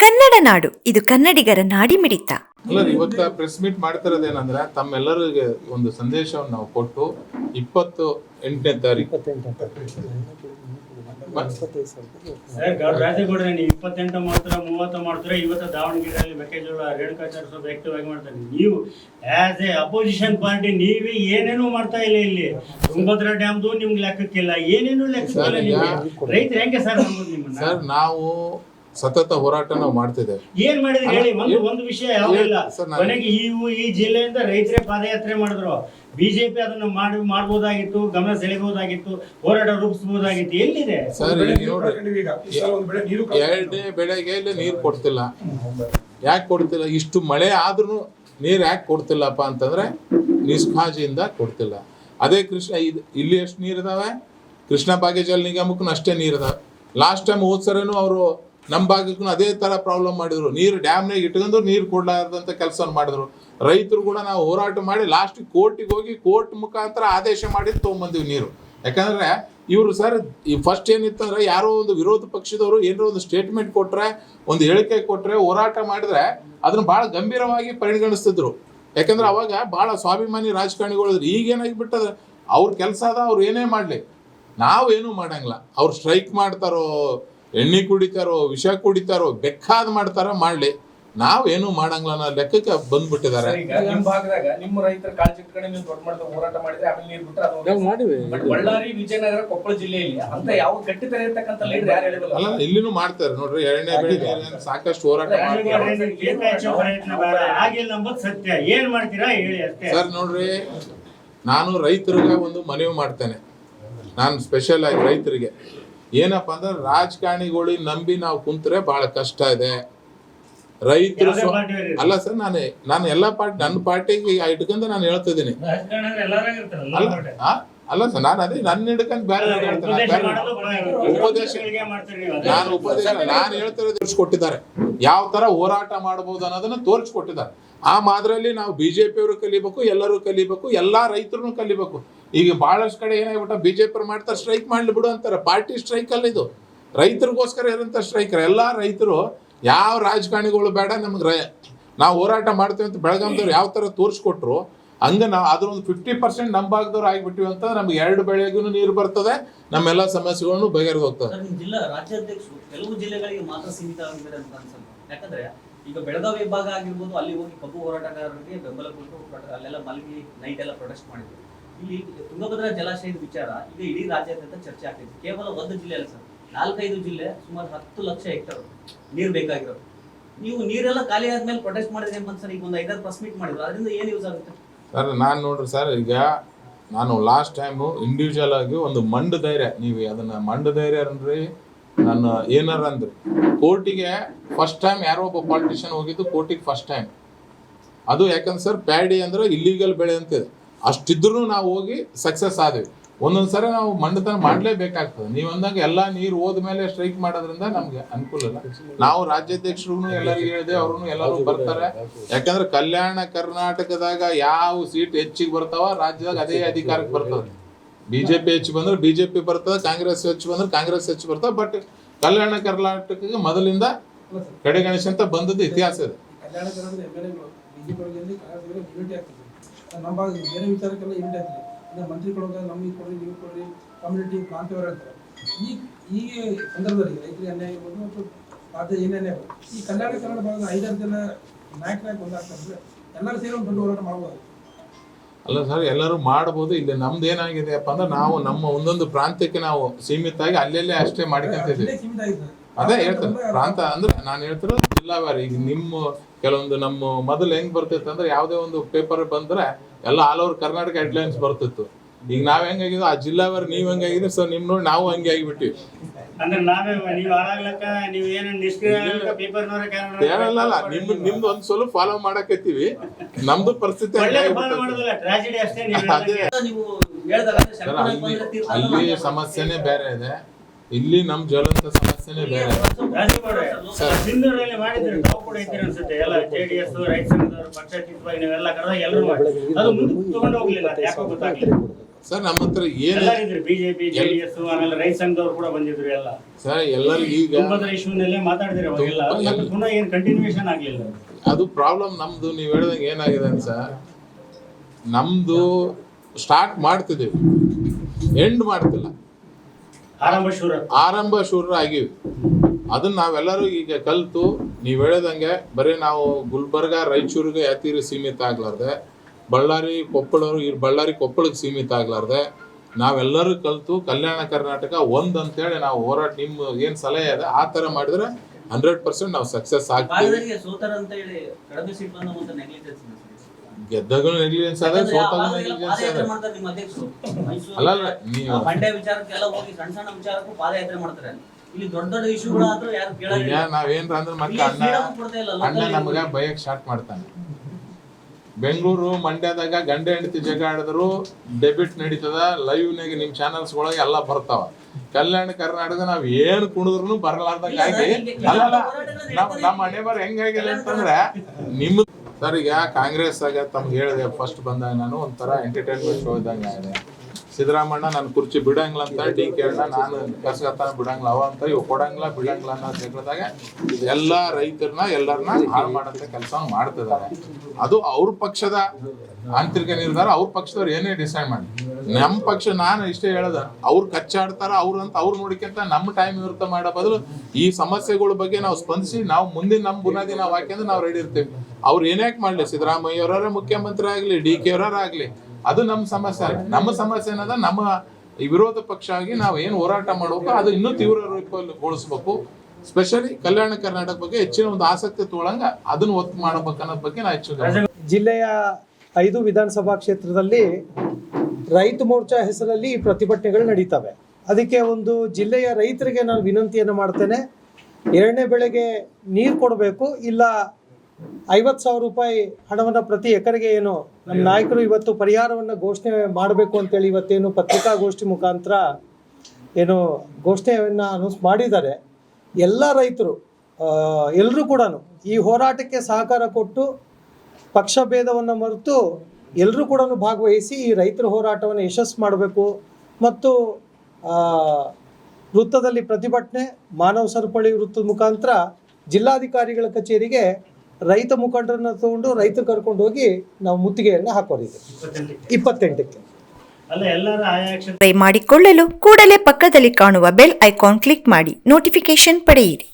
ಕನ್ನಡ ನಾಡು ಇದು ಕನ್ನಡಿಗರ ನಾಡಿಮಿಡಿತ. ಅಲ್ಲ ಇವತ್ತ ಪ್ರೆಸ್ ಮೀಟ್ ಮಾಡ್ತಿರೋದೇನಂದ್ರೆ ತಮ್ಮೆಲ್ಲರಿಗೆ ಒಂದು ಸಂದೇಶವನ್ನು ನಾವು ಕೊಟ್ಟು ಇಪ್ಪತ್ತು ಎಂಟನೇ ತಾರೀಕು. ಸರ್ ರಾಜೇಗೌಡ್ರೆ ನೀವು ಇಪ್ಪತ್ತೆಂಟು ಮಾಡ್ತೀರಾ ಮೂವತ್ತು ಮಾಡ್ತಾರೆ ಇವತ್ತು ದಾವಣಗೆರೆಯಲ್ಲಿ ಮೆಕ್ಕೆಜೋಳ ರೇಣುಕಾಚಾರ್ಯ ಸ್ವಲ್ಪ ಆಕ್ಟಿವ್ ಆಗಿ ಮಾಡ್ತಾರೆ. ನೀವು ಆಸ್ ಎ ಅಪೋಸಿಷನ್ ಪಾರ್ಟಿ ನೀವೇ ಏನೇನು ಮಾಡ್ತಾ ಇಲ್ಲ ಇಲ್ಲಿ. ತುಂಗಭದ್ರಾ ಡ್ಯಾಮ್ದು ನಿಮ್ಗೆ ಲೆಕ್ಕಕ್ಕಿಲ್ಲ ಏನೇನು ಲೆಕ್ಕಕ್ಕಿಲ್ಲ ನಿಮ್ಗೆ. ರೈತರು ಹೆಂಗೆ ಸರ್ ನಿಮ್ಮನ್ನ? ಸರ್ ನಾವು ಸತತ ಹೋರಾಟ ನಾವು ಮಾಡ್ತಿದ್ದೇವೆ ಏನ್ ಮಾಡಿದ್ರಿ ಹೇಳಿ? ಒಂದು ಒಂದು ವಿಷಯ ಸರ್, ನಾನು- ಕೊನೆಗೆ ಈ ಈ ಜಿಲ್ಲೆಯಿಂದ ರೈತರೇ ಪಾದಯಾತ್ರೆ ಮಾಡಿದ್ರು. ಬಿಜೆಪಿ ಅದನ್ನ ಮಾಡಿ ಮಾಡಬಹುದಾಗಿತ್ತು ಗಮನ ಸೆಳೆಯಬಹುದಾಗಿತ್ತು ಹೋರಾಟ ರೂಪಿಸಬಹುದಾಗಿತ್ತು. ಎಲ್ಲಿದೆ? ಸರ್ ಈಗ ನೋಡ್ರಿ ನೀರು ಎರಡನೇ ಬೆಳೆಗೆ ಇಲ್ಲಿ ನೀರು ಕೊಡ್ತಿಲ್ಲ. ಯಾಕೆ ಕೊಡ್ತಿಲ್ಲ? ಇಷ್ಟು ಮಳೆ ಆದ್ರೂ ನೀರು ಯಾಕೆ ಕೊಡ್ತಿಲ್ಲಪ್ಪ ಅಂತಂದ್ರೆ ನಿಷ್ಕಾಜಿಯಿಂದ ಕೊಡ್ತಿಲ್ಲ. ಅದೇ ಕೃಷ್ಣ ಇದು ಇಲ್ಲಿ ಎಷ್ಟು ನೀರಿದಾವೆ ಕೃಷ್ಣ ಜಲ ನಿಗಮಕ್ಕೂ ಅಷ್ಟೇ ನೀರಿದಾವೆ ಲಾಸ್ಟ್ ಟೈಮ್ ಹೋದ್ ಸರಿನೂ ಅವರು ನಮ್ಮ ಭಾಗಕ್ಕೂ ಅದೇ ತರ ಪ್ರಾಬ್ಲಮ್ ಮಾಡಿದ್ರು. ನೀರು ಡ್ಯಾಮ್ನಾಗ ಇಟ್ಕೊಂಡು ನೀರು ಕೊಡ್ಲಾರದಂತ ಕೆಲಸ ಮಾಡಿದ್ರು. ರೈತರು ಕೂಡ ನಾವು ಹೋರಾಟ ಮಾಡಿ ಲಾಸ್ಟ್ ಕೋರ್ಟಿಗೆ ಹೋಗಿ ಕೋರ್ಟ್ ಮುಖಾಂತರ ಆದೇಶ ಮಾಡಿ ತೊಗೊಂಬಂದಿವಿ ನೀರು. ಯಾಕಂದ್ರೆ ಇವರು ಸರ್, ಈ ಫಸ್ಟ್ ಏನಿತ್ತಂದ್ರೆ ಯಾರೋ ಒಂದು ವಿರೋಧ ಪಕ್ಷದವರು ಏನಾರೋ ಒಂದು ಸ್ಟೇಟ್ಮೆಂಟ್ ಕೊಟ್ರೆ, ಒಂದು ಹೇಳಿಕೆ ಕೊಟ್ರೆ, ಹೋರಾಟ ಮಾಡಿದ್ರೆ ಅದನ್ನ ಬಹಳ ಗಂಭೀರವಾಗಿ ಪರಿಗಣಿಸ್ತಿದ್ರು. ಯಾಕಂದ್ರೆ ಅವಾಗ ಬಹಳ ಸ್ವಾಭಿಮಾನಿ ರಾಜಕಾರಣಿಗಳು ಇದ್ರು. ಈಗ ಏನಾಗಿಬಿಟ್ಟದ, ಅವ್ರ ಕೆಲಸ ಅದ ಅವ್ರು ಏನೇ ಮಾಡ್ಲಿ. ನಾವೇನು ಮಾಡಂಗಿಲ್ಲ. ಅವ್ರು ಸ್ಟ್ರೈಕ್ ಮಾಡ್ತಾರೋ ಎಣ್ಣೆ ಕುಡಿತಾರೋ ವಿಷ ಕುಡಿತಾರೋ ಬೆಕ್ಕಾದ್ ಮಾಡ್ತಾರ ಮಾಡ್ಲಿ. ನಾವೇನು ಮಾಡಂಗಿಲ್ಲ ಅನ್ನೋ ಲೆಕ್ಕಕ್ಕೆ ಬಂದ್ಬಿಟ್ಟಿದ್ದಾರೆ. ಈಗ ನಿಮ್ ಭಾಗದಾಗ ನಿಮ್ಮ ರೈತರ ಕಾಳಜಿ ಇಟ್ಕೊಂಡು ನೀವು ದೊಡ್ಡ ಮಟ್ಟದ ಹೋರಾಟ ಮಾಡಿದ್ರೆ ಆಮೇಲೆ ನೀರು ಬಿಟ್ರೆ ಅದು ನಾವು ಮಾಡಿವಿ. ಬಟ್ ಬಳ್ಳಾರಿ ವಿಜಯನಗರ ಕೊಪ್ಪಳ ಜಿಲ್ಲೆಯಲ್ಲಿ ಅಂತ ಯಾವ ಗಟ್ಟಿತರ ಇರ್ತಕ್ಕಂಥ ಲೀಡರ್ ಯಾರು ಹೇಳಿರಲ್ಲ ಅಲ್ಲ ಇಲ್ಲಿನೂ ಮಾಡ್ತಾರೆ ನೋಡ್ರಿ ಎರಡನೇ ಸಾಕಷ್ಟು ಹೋರಾಟ ಸತ್ಯ. ಏನ್ ಮಾಡ್ತೀರಾ ಹೇಳಿ ಅಷ್ಟೇ. ಸರ್ ನೋಡ್ರಿ ನಾನು ರೈತರಿಗೆ ಒಂದು ಮನವಿ ಮಾಡ್ತೇನೆ. ನಾನು ಸ್ಪೆಷಲ್ ಆಗಿ ರೈತರಿಗೆ. ಏನಪ್ಪ ಅಂದ್ರೆ ರಾಜಕಾರಣಿಗಳಿಗೆ ನಂಬಿ ನಾವು ಕುಂತ್ರೆ ಬಹಳ ಕಷ್ಟ ಇದೆ. ರೈತರು ಅಲ್ಲ ಸರ್ ನಾನು ನಾನು ಎಲ್ಲಾ ಪಾರ್ಟಿ ನನ್ನ ಪಾರ್ಟಿಗೆ ಇಟ್ಕೊಂಡು ನಾನು ಹೇಳ್ತಿದ್ದೀನಿ. ಅಲ್ಲ ಸರ್ ನಾನು ಅದೇ ನನ್ನ ಹಿಡ್ಕೊಂಡು ಬೇರೆ ಉಪದೇಶ. ನಾನು ಉಪದೇಶ ನಾನು ಹೇಳ್ತಿರೋ ತೋರಿಸ್ಕೊಟ್ಟಿದ್ದಾರೆ ಯಾವ ತರ ಹೋರಾಟ ಮಾಡಬಹುದು ಅನ್ನೋದನ್ನ ತೋರಿಸ್ಕೊಟ್ಟಿದ್ದಾರೆ. ಆ ಮಾದರಿಯಲ್ಲಿ ನಾವು ಬಿಜೆಪಿ ಅವರು ಕಲಿಬೇಕು ಎಲ್ಲರೂ ಕಲಿಬೇಕು ಎಲ್ಲಾ ರೈತರು ಕಲಿಬೇಕು. ಈಗ ಬಹಳಷ್ಟು ಕಡೆ ಏನಾಗ್ಬಿಟ್ಟ ಬಿಜೆಪಿ ಮಾಡ್ತಾರೆ ಸ್ಟ್ರೈಕ್ ಮಾಡ್ಲಿ ಬಿಡು ಅಂತಾರೆ. ಪಾರ್ಟಿ ಸ್ಟ್ರೈಕ್ ಅಲ್ಲ ಇದು. ರೈತರಿಗೋಸ್ಕರ ಇರೋಂಥ ಸ್ಟ್ರೈಕ್ ಎಲ್ಲಾ ರೈತರು ಯಾವ ರಾಜಕಾರಣಿಗಳು ಬೇಡ, ನಮ್ಗೆ ನಾವು ಹೋರಾಟ ಮಾಡ್ತೀವಿ ಅಂತ ಬೆಳಗಾಂದವ್ರು ಯಾವ ತರ ತೋರಿಸ್ಕೊಟ್ರು, ಹಂಗೆ ನಾವು ಅದ್ರ ಒಂದು ಫಿಫ್ಟಿ ಪರ್ಸೆಂಟ್ ನಮ್ಮ ಭಾಗದವ್ರು ಆಗಿಬಿಟ್ಟಿವಿ ಅಂತ ನಮ್ಗೆ ಎರಡು ಬೆಳೆಗೂ ನೀರು ಬರ್ತದೆ, ನಮ್ಮೆಲ್ಲ ಸಮಸ್ಯೆಗಳನ್ನು ಬಗೆಹರಿದು ಹೋಗ್ತದೆ. ಕೆಲವು ಜಿಲ್ಲೆಗಳಿಗೆ ಮಾತ್ರ ಸೀಮಿತ ಆಗಿದೆ ಅಂತ ಅನ್ಸುತ್ತೆ. ಯಾಕಂದ್ರೆ ಈಗ ಬೆಳಗಾವಿ ವಿಭಾಗ ಆಗಿರ್ಬೋದು, ಅಲ್ಲಿ ಹೋಗಿ ಕಬ್ಬು ಹೋರಾಟಗಾರರಿಗೆ ಬೆಂಬಲ ಕೊಟ್ಟು ಅಲ್ಲೆಲ್ಲ ಮಲಗಿ ನೈಟ್ ಎಲ್ಲ ಪ್ರೊಟೆಸ್ಟ್ ಮಾಡಿದ್ರು. ಇಲ್ಲಿ ತುಂಗಭದ್ರಾ ಜಲಾಶಯದ ವಿಚಾರ ಈಗ ಇಡೀ ರಾಜ್ಯಾದ್ಯಂತ ಚರ್ಚೆ ಆಗ್ತಿದೆ. ಕೇವಲ ಒಂದು ಜಿಲ್ಲೆ ಅಲ್ಲ ಸರ್. ನಾಲ್ಕೈದು ಜಿಲ್ಲೆ ಸುಮಾರು ಹತ್ತು ಲಕ್ಷ ಹೆಕ್ಟರ್ ನೀರು ಬೇಕಾಗಿರೋದು. ನೀವು ನೀರೆಲ್ಲ ಖಾಲಿ ಆದ್ಮೇಲೆ ಪ್ರೊಟೆಸ್ಟ್ ಮಾಡಿದ್ರೆ ಅಂತ ಸರ್? ಈಗ ಒಂದು ಐದಾರು ಪರ್ಸ್ ಮೀಟ್ ಮಾಡಿದ್ರು. ಅದರಿಂದ ಏನು ಯೂಸ್ ಆಗುತ್ತೆ? ಸರ್, ನಾನು ನೋಡ್ರಿ ಸರ್, ಈಗ ನಾನು ಲಾಸ್ಟ್ ಟೈಮು ಇಂಡಿವಿಜುವಲ್ ಆಗಿ ಒಂದು ಮಂಡ ಧೈರ್ಯ, ನೀವು ಅದನ್ನ ಮಂಡ ಧೈರ್ಯ ಅಂದ್ರಿ ನಾನು ಏನಾರ ಅಂದ್ರಿ. ಕೋರ್ಟಿಗೆ ಫಸ್ಟ್ ಟೈಮ್ ಯಾರೋ ಒಬ್ಬ ಪಾಲಿಟಿಷಿಯನ್ ಹೋಗಿದ್ದು ಕೋರ್ಟಿಗೆ ಫಸ್ಟ್ ಟೈಮ್ ಅದು ಯಾಕಂದ್ರೆ ಸರ್ ಪ್ಯಾಡಿ ಅಂದ್ರೆ ಇಲ್ಲಿಗಲ್ ಬೆಳೆ ಅಂತಿದೆ. ಅಷ್ಟಿದ್ರು ನಾವು ಹೋಗಿ ಸಕ್ಸಸ್ ಆದ್ವಿ. ಒಂದೊಂದ್ ಸರಿ ನಾವು ಮಂಡತನ ಮಾಡ್ಲೇಬೇಕಾಗ್ತದೆ. ನೀವು ಅಂದಾಗ ಎಲ್ಲಾ ನೀರು ಹೋದ್ಮೇಲೆ ಸ್ಟ್ರೈಕ್ ಮಾಡೋದ್ರಿಂದ ನಮ್ಗೆ ಅನುಕೂಲ ಇಲ್ಲ. ನಾವು ರಾಜ್ಯಾಧ್ಯಕ್ಷರು ಎಲ್ಲರಿಗೂ ಹೇಳಿದೆ ಅವ್ರು ಎಲ್ಲರೂ ಬರ್ತಾರೆ. ಯಾಕಂದ್ರೆ ಕಲ್ಯಾಣ ಕರ್ನಾಟಕದಾಗ ಯಾವ ಸೀಟ್ ಹೆಚ್ಚಿಗೆ ಬರ್ತಾವ ರಾಜ್ಯದಾಗ ಅದೇ ಅಧಿಕಾರಕ್ಕೆ ಬರ್ತದೆ. ಬಿಜೆಪಿ ಹೆಚ್ಚು ಬಂದ್ರೆ ಬಿಜೆಪಿ ಬರ್ತದೆ ಕಾಂಗ್ರೆಸ್ ಹೆಚ್ಚು ಬಂದ್ರೆ ಕಾಂಗ್ರೆಸ್ ಹೆಚ್ಚು ಬರ್ತದೆ ಬಟ್ ಕಲ್ಯಾಣ ಕರ್ನಾಟಕಕ್ಕೆ ಮೊದಲಿಂದ ಕಡೆಗಣಿಸಿ ಅಂತ ಬಂದದ್ದು ಇತಿಹಾಸ ಇದೆ. ನಮ್ಮ ಬೇರೆ ವಿಚಾರಕ್ಕೆಲ್ಲ ಯೂನಿಟಿ ಅಂದರೆ ಅಂದ್ರೆ ಮಂತ್ರಿಗಳು ನಮಗೆ ಕೊಡಿ ನೀವು ಕೊಡಿ ಕಮ್ಯುನಿಟಿ ಪ್ರಾಂತ್ಯವರು ಹೇಳ್ತಾರೆ ಈ ಈ ಸಂದರ್ಭದಲ್ಲಿ ರೈತರಿಗೆ ಅನ್ಯಾಯ ಇರ್ಬೋದು ಮತ್ತು ರಾಜ್ಯ ಏನೇ ಅನ್ಯಾಯ. ಈ ಕಲ್ಯಾಣ ಕನ್ನಡ ಭಾಗದ ಐದಾರು ಜನ ನಾಯಕ ಒಂದಾಗ್ತಾರೆ ಎಲ್ಲರೂ ಸೇರಿ ಒಂದು ದೊಡ್ಡ ಹೋರಾಟ ಮಾಡ್ಬೋದು. ಅಲ್ಲ ಸರ್ ಎಲ್ಲರೂ ಮಾಡ್ಬೋದು. ಇಲ್ಲಿ ನಮ್ದು ಏನಾಗಿದೆಯಪ್ಪ ಅಂದ್ರೆ ನಾವು ನಮ್ಮ ಒಂದೊಂದು ಪ್ರಾಂತ್ಯಕ್ಕೆ ನಾವು ಸೀಮಿತ ಆಗಿ ಅಲ್ಲೆಲ್ಲೇ ಅಷ್ಟೇ ಮಾಡ್ಕೊಂತ ಇದ್ದೀವಿ. ಸೀಮಿತ ಆಗಿದೆ. ಅದೇ ಹೇಳ್ತೇನೆ. ಪ್ರಾಂತ ಅಂದ್ರೆ ನಾನು ಹೇಳ್ತಿರೋದು ಜಿಲ್ಲಾವಾರಿ ಈಗ ನಿಮ್ಮ ಕೆಲವೊಂದು ನಮ್ಮ ಮೊದಲು ಹೆಂಗ್ ಬರ್ತಿತ್ತು ಅಂದ್ರೆ ಯಾವುದೇ ಒಂದು ಪೇಪರ್ ಬಂದ್ರೆ ಎಲ್ಲ ಆಲ್ ಓವರ್ ಕರ್ನಾಟಕ ಹೆಡ್ಲೈನ್ಸ್ ಬರ್ತಿತ್ತು. ಈಗ ನಾವ್ ಹೆಂಗಾಗಿದ್ವು ಆ ಜಿಲ್ಲಾವಾರಿ ನೀವ್ ಹೆಂಗಾಗಿದ್ರಿ ಸೊ ನಿಮ್ ನೋಡಿ ನಾವು ಹಂಗೆ ಆಗಿಬಿಟ್ಟಿವಿ. ಅಂದ್ರೆ ನಾವೇ ನೀವು ಹಾಳಾಗ್ಲಕ್ಕ ನೀವು ಏನು ನಿಷ್ಕ್ರಿಯ ಆಗ್ಲಕ್ಕ ಪೇಪರ್ನವರ ಕಾರಣ ಹೇಳಲ್ಲ ಅಲ್ಲ ನಿಮ್ ನಿಮ್ದು ಒಂದ್ ಸ್ವಲ್ಪ ಫಾಲೋ ಮಾಡಕತ್ತೀವಿ ನಮ್ದು ಪರಿಸ್ಥಿತಿ ಅದೇ. ಅಲ್ಲ. ಸಮಸ್ಯೆನೇ ಬೇರೆ ಇದೆ. ಇಲ್ಲಿ ನಮ್ ಜ್ವಲಂತ ಸಮಸ್ಯೆನೇ ಬೇರೆ. ಸರ್. ನಮ್ಮ ಹತ್ರ ಏನು ಬಿಜೆಪಿ ಜೆಡಿಎಸ್ ಆಮೇಲೆ ರೈತ ಸಂಘದವ್ರು ಕೂಡ ಬಂದಿದ್ರು ಎಲ್ಲ. ಸರ್ ಎಲ್ಲರಿಗೂ ಈಗ ತುಂಬದ್ರ ಇಶ್ಯೂನಲ್ಲೇ ಮಾತಾಡಿದ್ರೆ ಅವಾಗೆಲ್ಲ ತುಂಬ- ಪುನಃ ಏನ್ ಕಂಟಿನ್ಯೂಷನ್ ಆಗ್ಲಿಲ್ಲ. ಅದು ಪ್ರಾಬ್ಲಮ್ ನಮ್ದು ನೀವು ಹೇಳ್ದಂಗೆ ಏನಾಗಿದೆ ಅಂತ. ಸರ್ ನಮ್ದು ಸ್ಟಾರ್ಟ್ ಮಾಡ್ತಿದೀವಿ ಎಂಡ್ ಮಾಡ್ತಿಲ್ಲ. ಆರಂಭ ಶೂರ ಆರಂಭ ಶೂರ ಆಗಿವಿ ಅದನ್ನ ನಾವೆಲ್ಲರೂ ಈಗ ಕಲ್ತು ನೀವು ಹೇಳದಂಗೆ ಬರೀ ನಾವು ಗುಲ್ಬರ್ಗ ರಾಯಚೂರಿಗೆ ಯಾತೀರಿ ಸೀಮಿತ ಆಗ್ಲಾರ್ದೆ ಬಳ್ಳಾರಿ ಕೊಪ್ಪಳರು ಈ ಬಳ್ಳಾರಿ ಕೊಪ್ಪಳಕ್ಕೆ ಸೀಮಿತ ಆಗ್ಲಾರ್ದೆ ನಾವೆಲ್ಲರೂ ಕಲ್ತು ಕಲ್ಯಾಣ ಕರ್ನಾಟಕ ಒಂದು ಅಂತೇಳಿ ನಾವು ಹೋರಾಟ ನಿಮ್ಮ ಏನ್ ಸಲಹೆ ಇದೆ ಆ ತರ ಮಾಡಿದ್ರೆ ಹಂಡ್ರೆಡ್ ಪರ್ಸೆಂಟ್ ನಾವು ಸಕ್ಸಸ್ ಆಗ್ತೀವಿ. ಗೆದ್ದಾಗೂ ನೆಗ್ಲಿಜೆನ್ಸ್ ಅದ ಸೋತಾಗ ನೆಗ್ಲಿಜೆನ್ಸ್ ನಿಮ್ಮ ಅಧ್ಯಕ್ಷರು. ಅಲ್ಲ ಅಲ್ಲ, ನೀವು- ಮಂಡ್ಯ ವಿಚಾರಕ್ಕೆಲ್ಲ ಹೋಗಿ ಸಣ್ಣ ಸಣ್ಣ ವಿಚಾರಕ್ಕೂ ಪಾದಯಾತ್ರೆ ಮಾಡ್ತಾರೆ. ಇಲ್ಲಿ ದೊಡ್ಡ ದೊಡ್ಡ ಇಶ್ಯೂಗಳಾದ್ರೂ ಯಾರು ಈಗ ಕೇಳಲ್ಲ ನಾವೇನ್ರ ಅಂದ್ರೆ ಮತ್ತೆ ಅಣ್ಣ ಅಣ್ಣ ನಮಗ ಬಯಕ್ ಸ್ಟಾರ್ಟ್ ಮಾಡ್ತಾನೆ. ಬೆಂಗಳೂರು ಮಂಡ್ಯದಾಗ ಗಂಡ ಹೆಂಡತಿ ಜಗ ಆಡಿದ್ರು ಡೆಬಿಟ್ ನಡೀತದ ಲೈವ್ ನಾಗ ನಿಮ್ ಚಾನಲ್ಸ್ ಒಳಗೆ ಎಲ್ಲ ಬರ್ತಾವ. ಕಲ್ಯಾಣ ಕರ್ನಾಟಕ ನಾವ್ ಏನ್ ಕುಣಿದ್ರು ಬರಲಾರ್ದಂಗ ಆಗಿ ಅಲ್ಲ ಅಲ್ಲ, ನಮ್ ನಮ್ಮ ಹಣೆ ಬರ ಹೆಂಗಾಗಿಲ್ಲ ಅಂತಂದ್ರೆ ನಿಮ್ ಸರ್ ಈಗ ಕಾಂಗ್ರೆಸ್ ಆಗ ತಮ್ಗೆ ಹೇಳಿದೆ ಫಸ್ಟ್ ಬಂದಾಗ ನಾನು ಒಂಥರ ಎಂಟರ್ಟೈನ್ಮೆಂಟ್ ಶೋ ಇದ್ದಂಗೆ ಆಗಿದೆ. ಸಿದ್ದರಾಮಣ್ಣ, ನಾನು ಕುರ್ಚಿ ಬಿಡಂಗಿಲ್ಲ ಅಂತ, ಡಿ ಕೆ ಅಣ್ಣ, ನಾನು ಕಸ್ಗತ್ತಾನ ಬಿಡಂಗಿಲ್ಲ, ಅವ ಅಂತ ಇವ್ ಕೊಡಂಗಿಲ್ಲ, ಬಿಡಂಗಿಲ್ಲ ಅನ್ನೋ ಜಗಳದಾಗ ಎಲ್ಲ ರೈತರನ್ನ ಎಲ್ಲರನ್ನ ಹಾಳು ಮಾಡಂತ ಕೆಲಸ ಮಾಡ್ತಿದ್ದಾರೆ ಅದು ಅವ್ರ ಪಕ್ಷದ ಆಂತರಿಕ ನಿರ್ಧಾರ, ಅವ್ರ ಪಕ್ಷದವ್ರು ಏನೇ ಡಿಸೈಡ್ ಮಾಡಿ. ನಮ್ಮ ಪಕ್ಷ, ನಾನು ಇಷ್ಟೇ ಹೇಳದ, ಅವ್ರು ಕಚ್ಚಾಡ್ತಾರ ಅವ್ರಂತ ಅವ್ರು ನೋಡಿಕಂತ ನಮ್ಮ ಟೈಮ್ ವ್ಯರ್ಥ ಮಾಡೋ ಬದಲು ಈ ಸಮಸ್ಯೆಗಳ ಬಗ್ಗೆ ನಾವು ಸ್ಪಂದಿಸಿ, ನಾವು ಮುಂದಿನ ನಮ್ಮ ಬುನಾದಿ ನಾವು ನಾವು ರೆಡಿ ಇರ್ತೀವಿ. ಅವ್ರು ಏನ್ಯಾಕೆ ಮಾಡ್ಲಿ? ಸಿದ್ದರಾಮಯ್ಯ ಅವರ ಮುಖ್ಯಮಂತ್ರಿ ಆಗ್ಲಿ ಡಿ ಕೆ ಆಗ್ಲಿ ಅದು ನಮ್ಮ ಸಮಸ್ಯೆ. ನಮ್ಮ ಸಮಸ್ಯೆ ಏನದ? ನಮ್ಮ ವಿರೋಧ ಪಕ್ಷ ಆಗಿ ನಾವು ಏನು ಹೋರಾಟ ಮಾಡಬೇಕು, ಅದು ಇನ್ನೂ ತೀವ್ರ ರೂಪಗೊಳಿಸ್ಬೇಕು ಸ್ಪೆಷಲಿ ಕಲ್ಯಾಣ ಕರ್ನಾಟಕ ಬಗ್ಗೆ ಹೆಚ್ಚಿನ ಒಂದು ಆಸಕ್ತಿ ತಗೊಳಂಗ ಅದನ್ನ ಒತ್ತು ಮಾಡಬೇಕು ಅನ್ನೋದ್ ಬಗ್ಗೆ ನಾ ಹೆಚ್ಚು ಜಿಲ್ಲೆಯ ಐದು ವಿಧಾನಸಭಾ ಕ್ಷೇತ್ರದಲ್ಲಿ ರೈತ ಮೋರ್ಚಾ ಹೆಸರಲ್ಲಿ ಈ ಪ್ರತಿಭಟನೆಗಳು ನಡೀತವೆ. ಅದಕ್ಕೆ ಒಂದು ಜಿಲ್ಲೆಯ ರೈತರಿಗೆ ನಾನು ವಿನಂತಿಯನ್ನು ಮಾಡ್ತೇನೆ. ಎರಡನೇ ಬೆಳೆಗೆ ನೀರು ಕೊಡಬೇಕು, ಇಲ್ಲ ಐವತ್ತು ಸಾವಿರ ರೂಪಾಯಿ ಹಣವನ್ನು ಪ್ರತಿ ಎಕರೆಗೆ ಏನು ನಮ್ಮ ನಾಯಕರು ಇವತ್ತು ಪರಿಹಾರವನ್ನು ಘೋಷಣೆ ಮಾಡಬೇಕು ಅಂತೇಳಿ ಇವತ್ತೇನು ಪತ್ರಿಕಾಗೋಷ್ಠಿ ಮುಖಾಂತರ ಏನು ಘೋಷಣೆಯನ್ನು ಅನೌನ್ಸ್ ಮಾಡಿದ್ದಾರೆ. ಎಲ್ಲ ರೈತರು ಎಲ್ಲರೂ ಕೂಡ ಈ ಹೋರಾಟಕ್ಕೆ ಸಹಕಾರ ಕೊಟ್ಟು ಪಕ್ಷ ಭೇದವನ್ನು ಮರೆತು ಎಲ್ಲರೂ ಕೂಡ ಭಾಗವಹಿಸಿ ಈ ರೈತರ ಹೋರಾಟವನ್ನು ಯಶಸ್ಸು ಮಾಡಬೇಕು ಮತ್ತು ವೃತ್ತದಲ್ಲಿ ಪ್ರತಿಭಟನೆ, ಮಾನವ ಸರಪಳಿ ವೃತ್ತದ ಮುಖಾಂತರ ಜಿಲ್ಲಾಧಿಕಾರಿಗಳ ಕಚೇರಿಗೆ ರೈತ ಮುಖಂಡರನ್ನ ತಗೊಂಡು ರೈತರು ಕರ್ಕೊಂಡು ಹೋಗಿ ನಾವು ಮುತ್ತಿಗೆಯನ್ನು ಹಾಕೋರಿದೆ ಇಪ್ಪತ್ತೆಂಟಕ್ಕೆ. ಇಪ್ಪತ್ತೆಂಟಕ್ಕೆ ಅಲ್ಲ ಎಲ್ಲರ ಆಯಾ ಕ್ಷೇತ್ರ ಮಾಡಿಕೊಳ್ಳಲು ಕೂಡಲೇ ಪಕ್ಕದಲ್ಲಿ ಕಾಣುವ ಬೆಲ್ ಐಕಾನ್ ಕ್ಲಿಕ್ ಮಾಡಿ ನೋಟಿಫಿಕೇಶನ್ ಪಡೆಯಿರಿ.